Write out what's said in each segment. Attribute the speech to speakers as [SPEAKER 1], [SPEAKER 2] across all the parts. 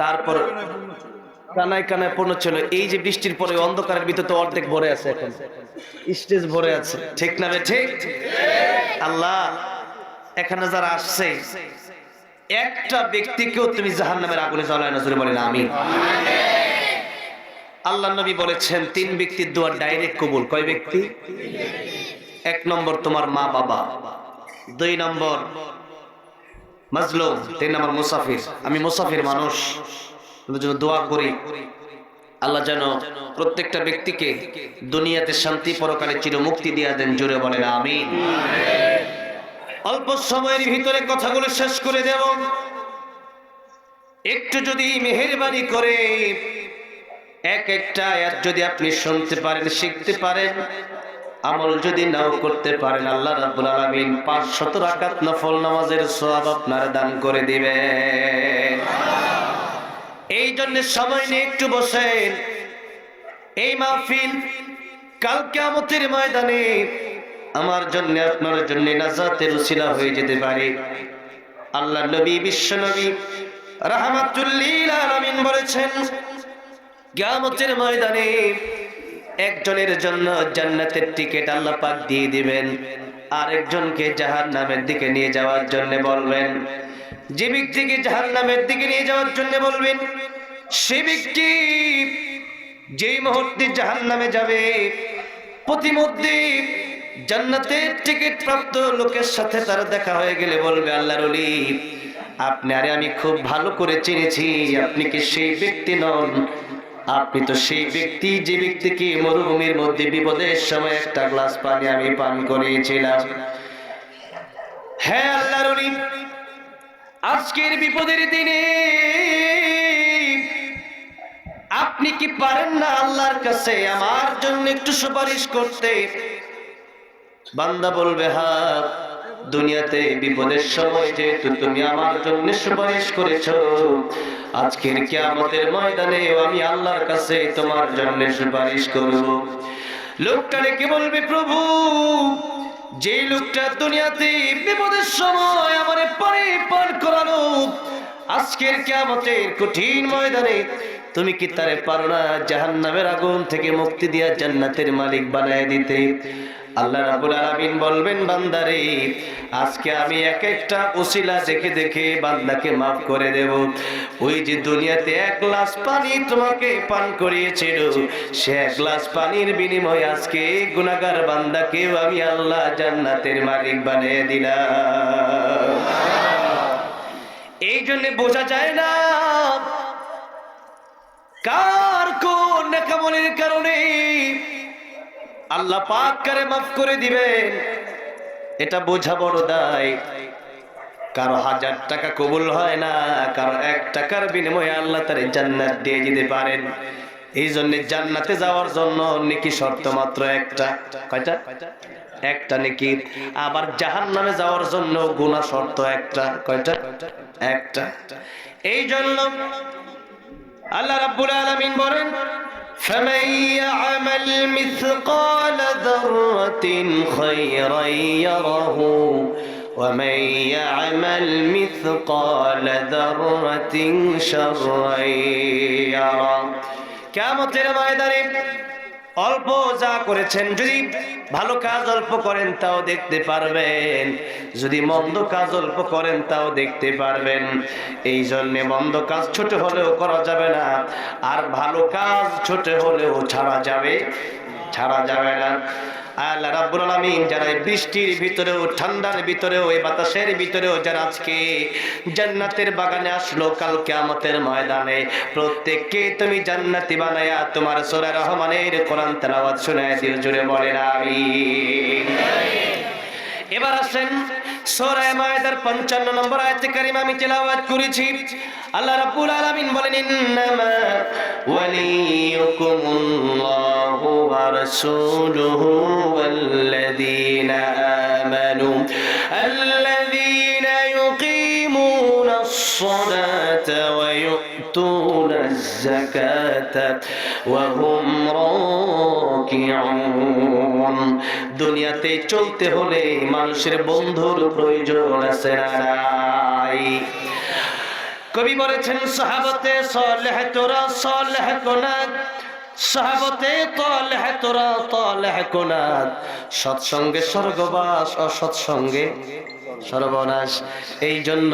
[SPEAKER 1] তারপর কানায় কানায় পূর্ণ ছিল। এই যে বৃষ্টির পরে অন্ধকারের ভিতর তো অর্ধেক ভরে আছে এখন। স্টেজ ভরে আছে। ঠিক না বে? ঠিক? আল্লাহ, এখানে যারা আসছে, একটা ব্যক্তিকেও তুমি জাহান নামের আগুনে জ্বলায় নজরে বলেন আমি আল্লাহ নবী বলেছেন, তিন ব্যক্তির দোয়ার ডাইরেক্ট কবুল। কয় ব্যক্তি? এক নম্বর তোমার মা বাবা দুই নম্বর মাজলুম, তিন নম্বর মুসাফির। আমি মুসাফির মানুষ। তোমাদের জন্য দোয়া করি। আল্লাহ যেন প্রত্যেকটা ব্যক্তিকে দুনিয়াতে শান্তি পরকালে চির মুক্তি দিয়া দেন জুড়ে বলেন আমি অল্প সময়ের ভিতরে কথাগুলো শেষ করে দেব। একটু যদি মেহেরবানি করে, এক একটা যদি আপনি শুনতে পারেন, শিখতে পারেন আমল যদি নাও করতে পারেন, আল্লাহ রাব্বুল আলামিন 500 রাকাত নফল নামাজের সওয়াব আপনার দান করে দিবেন। এই জন্য সময় নিয়ে একটু বসেন। এই মাহফিল কাল কিয়ামতের ময়দানে আমার জন্য, আপনার জন্য নাজাতের উসিলা হয়ে যেতে পারে। আল্লাহ নবী, বিশ্ব নবী রাহমাতুল্লিল আলামিন বলেছেন, কিয়ামতের ময়দানে একজনের জন্য জান্নাতের টিকিট আল্লাহ পাক দিয়ে দিবেন। আরেকজনকে জাহান্নামের দিকে নিয়ে যাওয়ার জন্য বলবেন। যে ব্যক্তিকে জাহান্নামের দিকে নিয়ে যাওয়ার জন্য বলবেন, সে ব্যক্তি যেই মুহূর্তে জাহান্নামে যাবে, প্রতিমধ্যে জান্নাতের টিকিট প্রাপ্ত লোকের সাথে তার দেখা হয়ে গেলে বলবে, আল্লাহর অলি আপনি, আরে আমি খুব ভালো করে চিনেছি, আপনি কি সেই ব্যক্তি নন? আপনি তো সেই ব্যক্তি, যে ব্যক্তিকে মরুভূমির মধ্যে বিপদের সময় একটা গ্লাস পানি আমি পান করিয়েছিলাম। হ্যাঁ আল্লাহর আজকের বিপদের দিনে আপনি কি পারেন না আল্লাহর কাছে আমার জন্য একটু সুপারিশ করতে? বান্দা বলবে হ্যাঁ দুনিয়াতে বিপদের সময় যেহেতু তুমি আমার জন্য সুপারিশ করেছ, আজকের কিয়ামতের ময়দানে আমি আল্লাহর কাছে তোমার জন্য সুপারিশ করব। লোকটা কি বলবে, প্রভু, যে লোকটা দুনিয়াতে বিপদের সময় আমারে পানি পান করানো আজকের কিয়ামতের কঠিন ময়দানে তুমি কি তারে পারো না জাহান্নামের আগুন থেকে মুক্তি দিয়া জান্নাতের মালিক বানায় দিতে? আল্লাহ রাব্বুল আলামিন বলবেন, বান্দারে, আজকে আমি এক একটা ওসিলা দেখে দেখে বান্দাকে মাফ করে দেব। ওই যে দুনিয়াতে এক গ্লাস পানি তোমাকে পান করিয়েছিল, সে এক গ্লাস পানির বিনিময়ে আজকে গুনাহগার বান্দাকেও আমি আল্লাহ জান্নাতের মালিক বানিয়ে দিলাম। এই জন্য বোঝা যায় না, কার কোন কারণে আল্লাহ পাক করে মাফ করে দিবেন। এটা বোঝা বড় দায় কারও হাজার টাকা কবুল হয় না, কারও এক টাকার বিনিময়ে আল্লাহ তার জান্নাত দিয়ে দিতে পারেন। এই জন্য জান্নাতে যাওয়ার জন্য নাকি শর্ত মাত্র একটা। কয়টা? একটা নাকি। আবার জাহান নামে যাওয়ার জন্য গুণা শর্ত একটা। কয়টা? একটা। এই জন্য আল্লাহ রাব্বুল আলামিন বলেন فمن يعمل مثقال ذرة خيرا يره ومن يعمل مثقال ذرة شرا يره. كامت لنا ميدانين অল্প যা করেছেন, যদি ভালো কাজ অল্প করেন, তাও দেখতে পারবেন। যদি মন্দ কাজ অল্প করেন, তাও দেখতে পারবেন। এই জন্যে মন্দ কাজ ছোট হলেও করা যাবে না, আর ভালো কাজ ছোট হলেও ছাড়া যাবে ছাড়া যাবে না। আল্লাহ রাব্বুল আলামিন যারা বৃষ্টির ভিতরেও, ঠান্ডার ভিতরেও, এই বাতাসের ভিতরেও যারা আজকে জান্নাতের বাগানে আসলো, কাল কিয়ামতের ময়দানে, প্রত্যেককে তুমি জান্নাতি বানায়া তোমার সূরা রহমানের কোরআন তেলাওয়াত শুনায় দিও জুড়ে বলেন, আমিন। এবার আসেন সূরা মায়দার 55 নম্বর আয়াতে কারিমা আমি তেলাওয়াত করেছি আল্লাহ রাব্বুল আলামিন বলেন ইন্নামা ওয়ালিয়ুকুমুল্লাহু ওয়া রাসূলুহু ওয়াল্লাযীনা আমানু আল্লাযীনা يقيمون الصلاة ويؤتون الزكاة وهم راكعون দুনিয়াতে চলতে হলে মানুষের বন্ধুর প্রয়োজন আছে কবি বলেছেন সাহাবতে সলেহ তোরা সলেহ কোনাদ সাহাবতে, তলেহ তোরা, তলেহ কোনাদ সৎসঙ্গে স্বর্গবাস, অসৎসঙ্গে সর্বনাশ। এই জন্য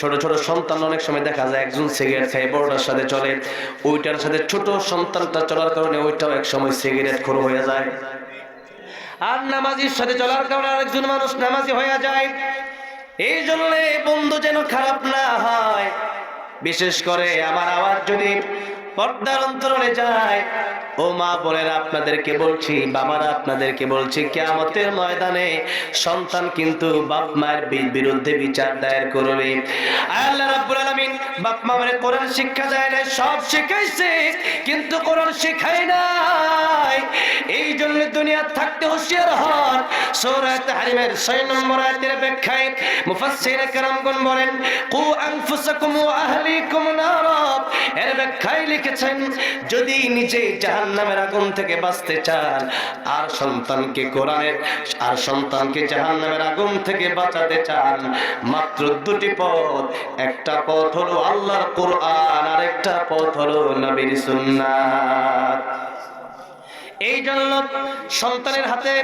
[SPEAKER 1] ছোট ছোট সন্তান অনেক সময় দেখা যায়, একজন সিগারেট খায়, বড়টার সাথে চলে। ওইটার সাথে ছোট সন্তানটা চলার কারণে ওইটাও এক সময় সিগারেট খোর হয়ে যায়। আর নামাজির সাথে চলার কারণে আরেকজন মানুষ নামাজি হয়ে যায়। এই জন্য বন্ধু যেন খারাপ না হয়। বিশেষ করে আমার আওয়াজ যদি পর্দার অন্তরে যায়। ও মা বলেন আপনাদেরকে বলছি, বাবারা আপনাদেরকে বলছি, কেয়ামতের ময়দানে সন্তান কিন্তু বাপ মায়ের বিরুদ্ধে বিচার দায়ের করবে। আল্লাহ রাব্বুল আলামিন, বাপ মা মানে কোরআন শিক্ষা দেয় না সব শিখাইছে, কিন্তু কোরআন শেখায় নাই। এই জন্য দুনিয়া থাকতে হুঁশিয়ার হন। সূরা তাহরিমের 6 নম্বর আয়াতের ব্যাখ্যায় মুফাসসির کرامগণ বলেন, কু আনফুসাকুম ওয়া আহলিকুম নারা। এর ব্যাখ্যায় লিখে লিখেছেন যদি নিজে জাহান্নামের আগুন থেকে বাঁচতে চান, আর সন্তানকে কোরআনের আর সন্তানকে জাহান্নামের আগুন থেকে বাঁচাতে চান, মাত্র দুটি পথ। একটা পথ হলো আল্লাহর কোরআন আর একটা পথ হলো নবীর সুন্নাত। এই জন্য সন্তানের হাতে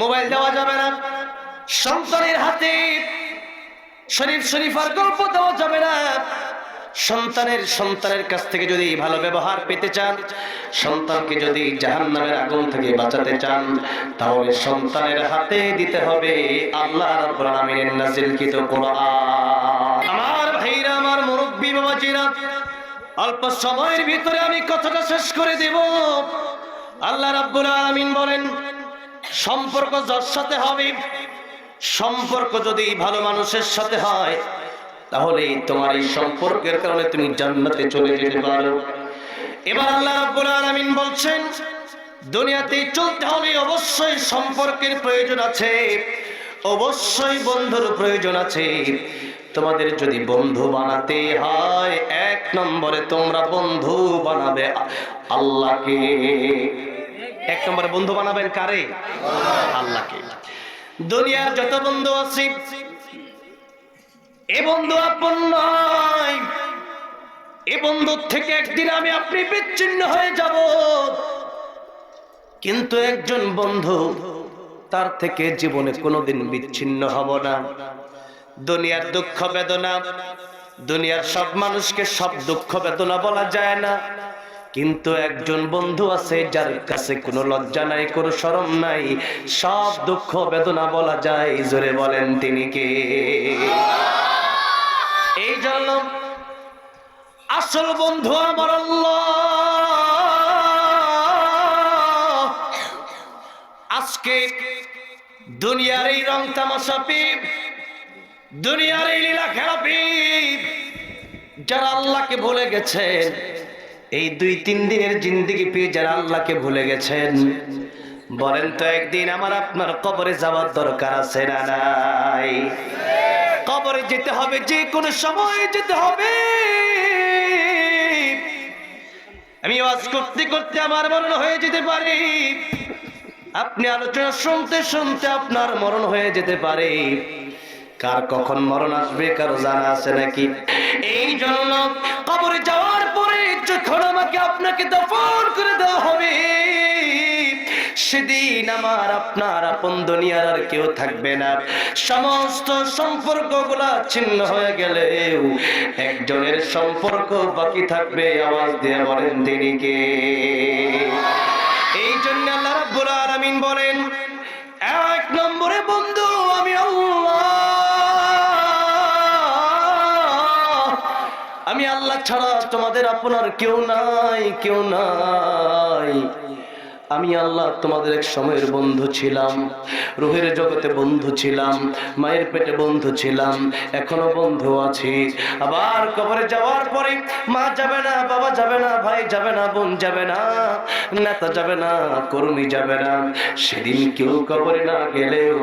[SPEAKER 1] মোবাইল দেওয়া যাবে না, সন্তানের হাতে শরীফ শরীফার গল্প দেওয়া যাবে না। সন্তানের সন্তানের কাছ থেকে যদি ভালো ব্যবহার পেতে চান, সন্তানকে যদি জাহান্নামের আগুন থেকে বাঁচাতে চান, তাহলে সন্তানের হাতে দিতে হবে আল্লাহ আমার ভাইরা, আমার মুরব্বী বাবাজিরা, অল্প সময়ের ভিতরে আমি কথাটা শেষ করে দেব। আল্লাহ রাব্বুল আলামিন বলেন, সম্পর্ক যার সাথে হবে, সম্পর্ক যদি ভালো মানুষের সাথে হয় তাহলে তোমার এই সম্পর্কের কারণে তুমি জান্নাতে চলে যেতে পারো। এবার আল্লাহ রাব্বুল আলামিন বলছেন, দুনিয়াতে চলতে হলে অবশ্যই সম্পর্কের প্রয়োজন আছে, অবশ্যই বন্ধুর প্রয়োজন আছে। তোমাদের যদি বন্ধু বানাতে হয়, এক নম্বরে তোমরা বন্ধু বানাবে আল্লাহকে। এক নম্বরে বন্ধু বানাবেন কারে? আল্লাহকে। দুনিয়ার যত বন্ধু আছে এ বন্ধু আপন নয়। এ বন্ধুর থেকে একদিন আমি আপনি বিচ্ছিন্ন হয়ে যাব। কিন্তু একজন বন্ধু তার থেকে জীবনে কোনোদিন বিচ্ছিন্ন হব না। দুনিয়ার দুঃখ বেদনা, দুনিয়ার সব মানুষকে সব দুঃখ বেদনা বলা যায় না। কিন্তু একজন বন্ধু আছে যার কাছে কোনো লজ্জা নাই, কোনো শরম নাই, সব দুঃখ বেদনা বলা যায়। জোরে বলেন তিনি কে? জন্য আসল বন্ধু আমার আজকে দুনিয়ার এই রং তামাশা পিপ দুনিয়ার এই লীলা খেলা পিপ যারা আল্লাহকে ভুলে গেছেন এই দুই তিন দিনের জিন্দিগি পেয়ে যারা আল্লাহকে ভুলে গেছেন, বলেন তো একদিন আমার আপনার কবরে যাওয়ার দরকার আছে না নাই? কবরে যেতে হবে, যে কোনো সময় যেতে হবে। আমি ওয়াজ করতে করতে আমার মরণ হয়ে যেতে পারে। আপনি আলোচনা শুনতে শুনতে আপনার মরণ হয়ে যেতে পারে। কার কখন মরণ আসবে, কারও জানা আছে নাকি? এই জন্য কবরে যাওয়ার পরে যখন আমাকে আপনাকে দফন করে দেওয়া হবে সেদিন আমার, আপনার আপন দুনিয়ার আর কেউ থাকবে না। সমস্ত সম্পর্কগুলা ছিন্ন হয়ে গেলেও একজনের সম্পর্ক বাকি থাকবে, আওয়াজ দিয়ে বলেন তিনি কে এই জন্য আল্লাহ রাব্বুল আলামিন বলেন, এক নম্বরে বন্ধু, আমি আমি আল্লাহ ছাড়া তোমাদের আপনার কেউ নাই কেউ নাই। আমি আল্লাহ তোমাদের এক সময়ের বন্ধু ছিলাম, রুহের জগতে বন্ধু ছিলাম, মায়ের পেটে বন্ধু ছিলাম, এখনও বন্ধু আছি। আবার কবরে যাওয়ার পরে মা যাবে না, বাবা যাবে না, ভাই যাবে না, বোন যাবে না, নেতা যাবে না, কর্মী যাবে না। সেদিন কেউ কবরে না গেলেও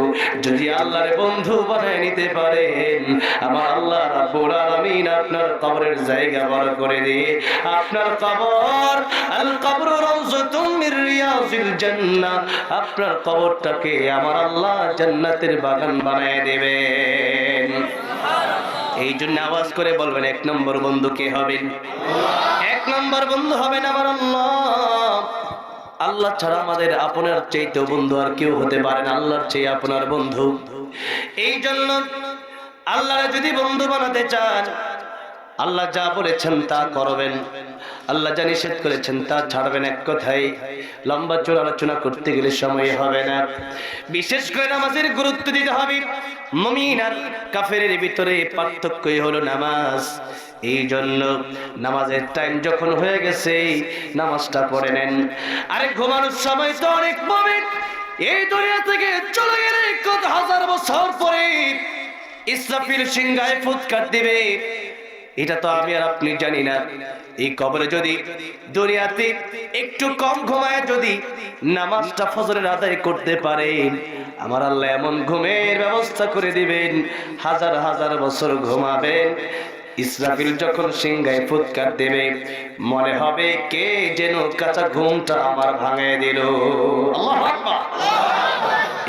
[SPEAKER 1] যদি আল্লাহর বন্ধু বানায় নিতে পারেন, আমার আল্লাহ রাব্বুল আলামিন আপনার কবরের জায়গা বড় করে দিয়ে আপনার কবর, আল কবর রাউযাতুম মির আপনার কবরটাকে আমার আল্লাহ জান্নাতের বাগান বানায় দেবেন। এই জন্য আওয়াজ করে বলবেন, এক নম্বর বন্ধু কে হবেন? এক নম্বর বন্ধু হবেন আমার আল্লাহ। আল্লাহ ছাড়া আমাদের আপনার চাইতে বন্ধু আর কেউ হতে পারে না, আল্লাহর চেয়ে আপনার বন্ধু। এই জন্য আল্লাহ যদি বন্ধু বানাতে চান আল্লাহ যা বলেছেন তা করবেন। আল্লাহ যা নিষেধ করেছেন তা ছাড়বেন এক কথাই লম্বা চোর আলোচনা করতে গেলে সময় হবে না। বিশেষ করে নামাজের গুরুত্ব দিতে হবে। কাফের ভিতরে পার্থক্যই হলো নামাজ। এই জন্য নামাজের টাইম যখন হয়ে গেছে, নামাজটা পড়ে নেন। আরে ঘুমানোর সময় তো অনেক এই দুনিয়া থেকে চলে গেলে কত হাজার বছর পরে ইসরাফিল সিংহায় ফুৎকার দিবে। এটা তো আমি আর আপনি জানি না। এই কবরে যদি দুনিয়াতে একটু কম ঘুমায় যদি নামাজটা ফজরের আদায় করতে পারেন আমার আল্লাহ এমন ঘুমের ব্যবস্থা করে দিবেন হাজার হাজার বছর ঘুমাবেন। ইসরাফিল যখন সিংহায় ফুৎকার দেবে মনে হবে কে যেন কাঁচা ঘুমটা আমার ভাঙে দিল।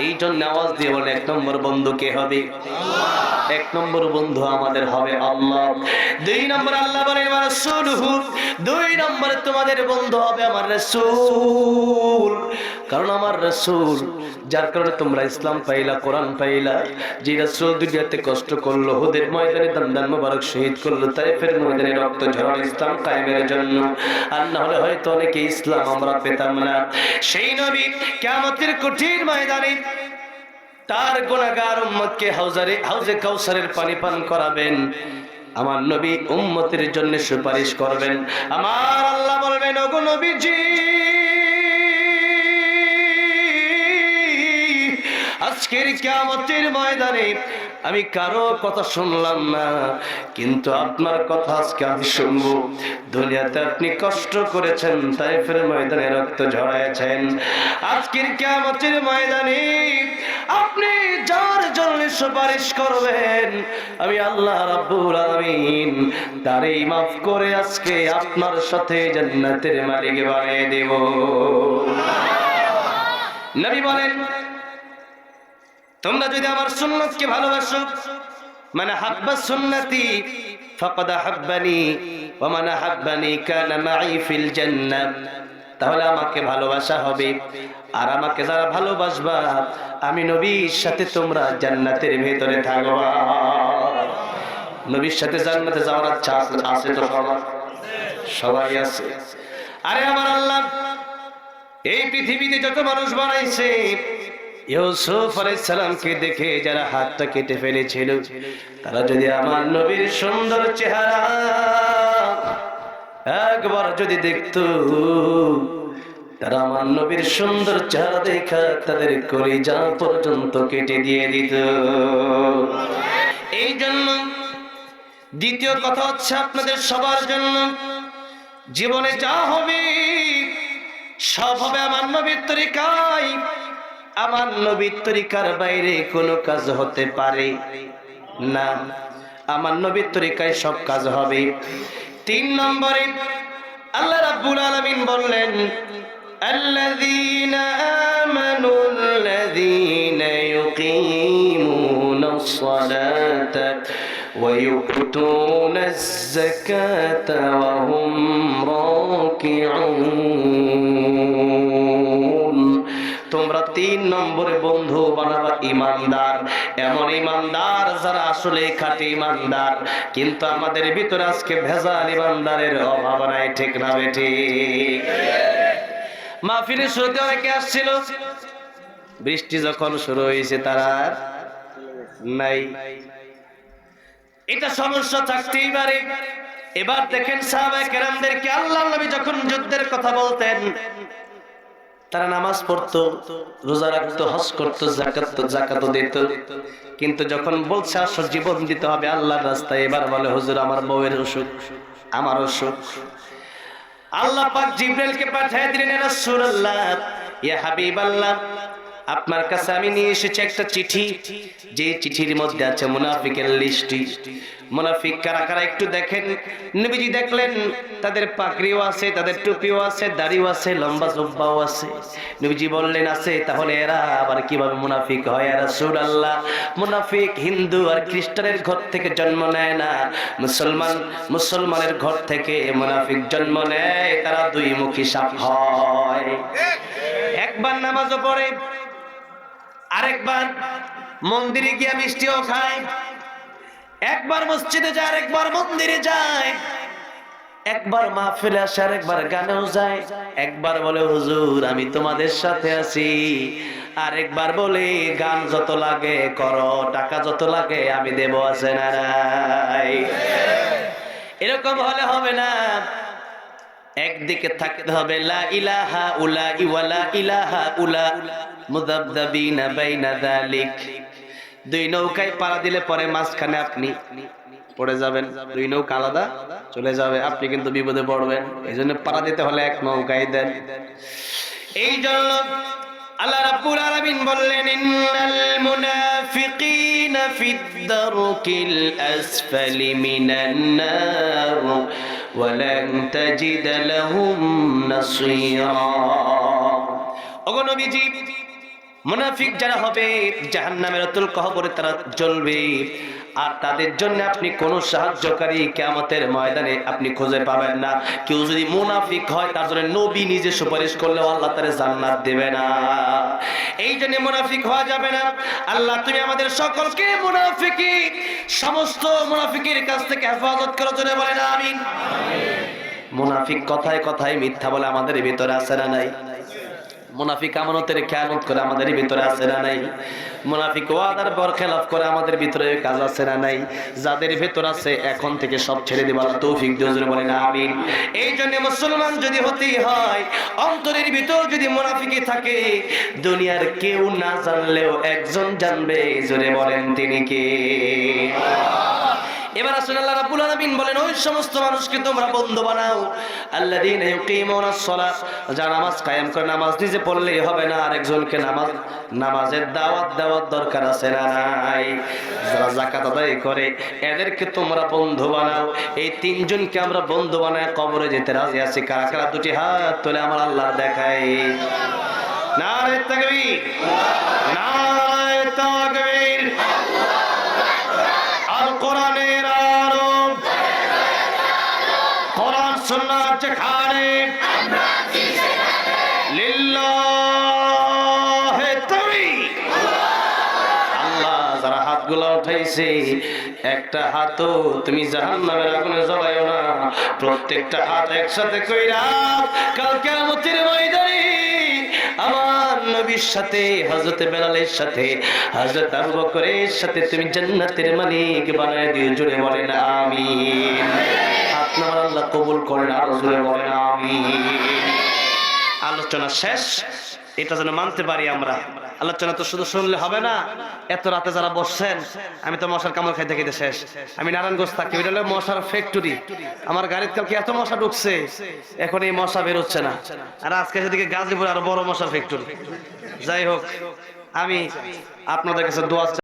[SPEAKER 1] এই জন্য আওয়াজ দিয়ে বলে এক নম্বর বন্ধু কে হবে? এক নম্বর বন্ধু আমাদের হবে আল্লাহ। দুই নম্বর আল্লাহ বলেন, আমার রাসূলহু দুই নম্বরে তোমাদের বন্ধু হবে আমার রাসূল। কারণ আমার রাসূল, যার কারণে তোমরা ইসলাম পাইলা, কোরআন পাইলা, যে রাসূল দুনিয়াতে কষ্ট করল, হুদের ময়দানে দান্দান মোবারক শহীদ করল, তাইফের ময়দানে রক্ত ঝরানো ইসলাম কায়েমের জন্য। আর না হলে হয়তো অনেকে ইসলাম আমরা পেতাম না। সেই নবী কিয়ামতের কঠিন ময়দানে তার গুণাগার উম্মতকে হাউজারে, হাউজে কাউসারের পানি পান করাবেন। আমার নবী উম্মতের জন্য সুপারিশ করবেন। আমার আল্লাহ বলবেন, ওগো নবীজি, আজকের কিয়ামতের ময়দানে আমি কারও কথা শুনলাম না কিন্তু আপনার কথা আজকে আমি শুনব। দুনিয়াতে আপনি কষ্ট করেছেন তাইফের ময়দানে রক্ত ঝরাইছেন। আজকের কিয়ামতের ময়দানে আপনি যার জন্য সুপারিশ করবেন আমি আল্লাহ রাব্বুল আলামিন তারই মাফ করে আজকে আপনার সাথে জান্নাতের মালিক বানিয়ে দেব। নবী বলেন তোমরা যদি আমার সুন্নতকে ভালোবাসো মানে হাব্বা সুন্নতি, ফাকাদ হাব্বানি, ওয়া মান হাব্বানি কানা ফিল জান্নাহ তাহলে আমাকে ভালোবাসা হবে। আর আমাকে যারা ভালোবাসবা, আমি নবীর সাথে তোমরা জান্নাতের ভেতরে থাকবা। নবীর সাথে জান্নাতে যাওয়ার ইচ্ছা আছে তো সবার? সবাই আছে। আরে আমার আল্লাহ, এই পৃথিবীতে যত মানুষ বানাইছে ইউসুফ আলাইসালামকে দেখে যারা হাতটা কেটে ফেলেছিল, তারা যদি আমার নবীর সুন্দর চেহারা একবার যদি দেখতো, তারা আমার নবীর সুন্দর চেহারা দেখা তাদের কলিজা পর্যন্ত কেটে দিয়ে দিত। এই জন্য দ্বিতীয় কথা হচ্ছে আপনাদের সবার জন্য, জীবনে যা হবে, সব হবে আমার নবীর তরিকায়। আমার নবীর তরিকার বাইরে কোনো কাজ হতে পারে না আমার নবীর তরিকায় সব কাজ হবে তিন নম্বরে আল্লাহ রাব্বুল আলামিন বললেন الذين آمنوا الذين يقيمون الصلاة ويؤتون الزكاة وهم راكعون তিন নম্বরে বন্ধু বানাবা ইমানদার। এমন ইমানদার যারা আসলে খাঁটি ইমানদার। কিন্তু আমাদের ভিতরে আজকে ভেজাল ইমানদারের অভাব নাই, ঠিক না বেঠি মাহফিলের শুরুতে অনেকে আসছিল। বৃষ্টি যখন শুরু হয়েছে, তারা নাই। এটা সমস্যা থাকতেই পারে। এবার দেখেন সাহাবায়ে কেরামদেরকে আল্লাহ নবী যখন যুদ্ধের কথা বলতেন তারা নামাজ পড়তো, রোজা রাখতো, হজ করতো জাকাত জাকাত দিত। কিন্তু যখন বলছে আসো জীবন দিতে হবে আল্লাহর রাস্তায়, এবার বলে, হুজুর, আমার বউয়ের অসুখ, আমার অসুখ। আল্লাহ পাক জিব্রাইলকে পাঠিয়ে দিলেন রাসূলুল্লাহ, ইয়া হাবিবাল্লাহ আপনার কাছে আমি নিয়ে এসেছি একটা চিঠি। যে চিঠির মধ্যে আছে মুনাফিকের লিস্টটি। মুনাফিক কারা কারা একটু দেখেন। নবীজি দেখলেন, তাদের পাকড়িও আছে, তাদের টুপিও আছে, দাড়িও আছে, লম্বা জব্বাও আছে। নবীজি বললেন, আছে, তাহলে এরা আবার কীভাবে মুনাফিক হয়? এরা সুর আল্লাহ মুনাফিক হিন্দু আর খ্রিস্টানের ঘর থেকে জন্ম নেয় না। মুসলমান, মুসলমানের ঘর থেকে মুনাফিক জন্ম নেয়, তারা দুই মুখী সাপ হয়। একবার নামাজও পড়ে আরেকবার মন্দিরে গিয়ে মিষ্টিও খায়। একবার মসজিদে যায়, আরেকবার মন্দিরে যায়। একবার মাহফিলে আসে, আরেকবার গানেও যায়। একবার বলে, হুজুর, আমি তোমাদের সাথে আছি। আরেকবার বলে, গান যত লাগে করো, টাকা যত লাগে, আমি দেব আছে না এরকম হলে হবে না। একদিকে থাকতে হবে লা ইলাহা উলা ইওয়ালা ইলাহা উলা মুদাবদাবিনা বাইনা যালিক। দুই নৌকায় পাড়া দিলে পরে মাঝখানে আপনি পড়ে যাবেন, দুই নৌকা আলাদা চলে যাবে, আপনি কিন্তু বিপদে পড়বেন। এই জন্য পাড়া দিতে হলে এক নৌকায় দেন। এই জন্য আল্লাহ রাব্বুল আলামিন বললেন, ইন্নাল মুনাফিকিনা ফিদ দারকিল আসফালি মিনান নার। ওয়ালান তাজিদ লাহুম নাসীরা ওগো নবীজি মুনাফিক যারা হবে, জাহান্নামের অতুল কহবরে তারা জ্বলবে। আর তাদের জন্য আপনি কোন সাহায্যকারী কেয়ামতের ময়দানে আপনি খুঁজে পাবেন না। কেউ যদি মুনাফিক হয়, তার জন্য নবী নিজে সুপারিশ করলেও আল্লাহ তারে জান্নাত দেবে না। এই জন্য মুনাফিক হওয়া যাবে না। আল্লাহ, তুমি আমাদের সকলকে মুনাফিকি, সমস্ত মুনাফিকের কাছ থেকে হেফাজত করার জন্য বলেন, আমিন। মুনাফিক কথায় কথায় মিথ্যা বলে আমাদের ভিতরে আছে না নাই। মুনাফিক আমানতের খেয়ালত করে আমাদের ভিতরে আছে না নাই? মুনাফিক ওয়াদার পর খেলাফ করে আমাদের ভিতরে কাজ আছে না নাই? যাদের ভিতর আছে, এখন থেকে সব ছেড়ে দেবার তৌফিক দিওজরে বলেন, আমিন। এই জন্য মুসলমান যদি হতেই হয়, অন্তরের ভিতর যদি মুনাফিকি থাকে, দুনিয়ার কেউ না জানলেও একজন জানবে, জোরে বলেন, তিনি কে? এবার আসলে আল্লাহ রাব্বুল আলামিন বলেন, ওই সমস্ত মানুষকে তোমরা বন্ধু বানাও। আল্লাযীনা ইউকিমুনাস সালাত, যারা নামাজ কায়েম করে, নামাজ নিজে পড়লেই হবে না, আরেকজনকে নামাজ, নামাজের দাওয়াত দেওয়ার দরকার আছে না নাই? যারা যাকাত আদায় করে, এদেরকে তোমরা বন্ধু বানাও। এই তিনজনকে আমরা বন্ধু বানায় কবরে যেতে রাজি আছি। কারা কারা? দুটি হাত তুলে আমার আল্লাহ দেখাই। নারে তাকবীর। নারে তাকবীর আর কোরআনের আলো কোরআন সুন্নাহ যেখানে লিল্লাহে তাকবীর আল্লাহ যারা উঠাইছে একটা হাতও তুমি জাহান্নামের আগুনে জ্বলাইও না। প্রত্যেকটা হাত একসাথে কালকে আমাদের ময়দানে আমার নবীর সাথে, হযরত বেলালের সাথে, হযরত আবু বকরের সাথে তুমি জান্নাতের মালিক বানায় দিও জুড়ে বলেন আমিন। হাত নামার আল্লাহ কবুল করেন, আর জুড়ে বলেন আমিন। আলোচনা শেষ, এটা যেন মানতে পারি আমরা। আলোচনা তো শুধু শুনলে হবে না। এত রাতে যারা বসছেন, আমি তো মশার কামড় খাইতে খাইতে শেষ। আমি নারায়ণগঞ্জ থাকি, এটা হলো মশার ফ্যাক্টরি আমার গাড়ির কালকে এত মশা ঢুকছে, এখন এই মশা বেরোচ্ছে না। আর আজকে সেদিকে গাজীপুর আরও বড় মশার ফ্যাক্টরি যাই হোক, আমি আপনাদের কাছে দোয়া।